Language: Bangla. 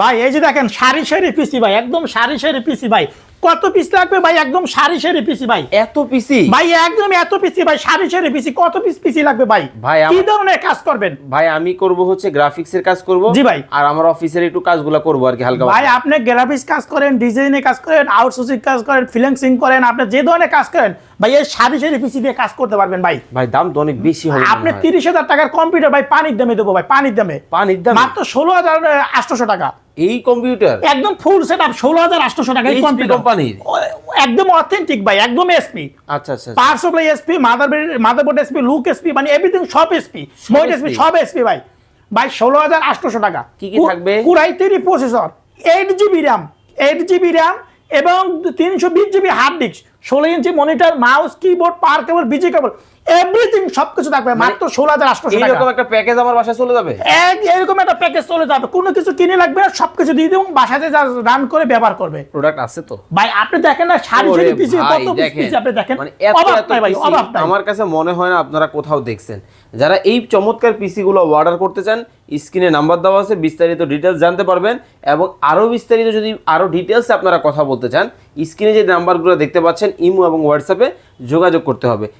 ভাই এই যে দেখেন সারি সারি পিসি ভাই একদম সারি সারি পিসি ভাই। কত পিস লাগবে ভাই? একদম সারি সারি পিসি ভাই। এত পিসি? ভাই একদম এত পিসি ভাই সারি সারি পিসি কত পিস পিসি লাগবে ভাই? ভাই, কি ধরনের কাজ করবেন? ভাই আমি করব হচ্ছে গ্রাফিক্সের কাজ করব। জি ভাই। আর আমার অফিসের একটু কাজগুলো করব আর কি হালকা ভাই আপনি গ্রাফিক্স কাজ করেন ডিজাইনে কাজ করেন আউটসোর্সিং কাজ করেন ফিলেন্সিং করেন আপনি যে ধরনের কাজ করেন ভাই এই সারি সারি পিসি দিয়ে কাজ করতে পারবেন ভাই। ভাই দাম তো অনেক বেশি হবে আপনি মনে হয়। তিরিশ হাজার টাকার কম্পিউটার ভাই পানির দামে দেবো ভাই পানির দামে। পানির দাম? মাত্র ষোলো হাজার আটশোশো টাকা। এই কম্পিউটার? একদম ফুল সেট আপ ষোলো হাজার আটশোশো টাকা কোম্পানির? একদম অথেন্টিক ভাই একদম এসপি আচ্ছা আচ্ছা। Power supply SP motherboard motherboard SP look SP মানে এভরিথিং সব এসপি মোট এসপি সব এসপি ভাই। ভাই ষোলো হাজার আটশোশো টাকা। কি কি থাকবে? পুরাই three processor eight GB RAM eight GB RAM এবং তিনশো বিশ জিবি হার্ড ডিস্ক ষোলো ইঞ্চি monitor mouse keyboard power cable VGA cable everything সবকিছু থাকবে মাত্র ষোলো হাজার আটশো টাকা। এইরকম একটা প্যাকেজ আমার বাসায় চলে যাবে? এক এরকম একটা প্যাকেজ চলে যাবে। কোনো কিছু কিনে লাগবে না সবকিছু দিয়ে দেবো বাসাতে যা রান করে ব্যবহার করবে। প্রোডাক্ট আছে তো? ভাই আপনি দেখেন না সারি সারি পিসি কত আপনি দেখেন? মানে অভাব এত নাই ভাই অভাব নাই। আমার কাছে মনে হয় না আপনারা কোথাও দেখছেন। যারা এই চমৎকার পিসি গুলো অর্ডার করতে চান স্ক্রিনে নাম্বার দেওয়া আছে বিস্তারিত ডিটেলস জানতে পারবেন এবং আরও বিস্তারিত যদি আরও ডিটেলস আপনারা কথা বলতে চান স্ক্রিনে যে নাম্বারগুলো দেখতে পাচ্ছেন ইমো এবং হোয়াটসঅ্যাপে যোগাযোগ করতে হবে।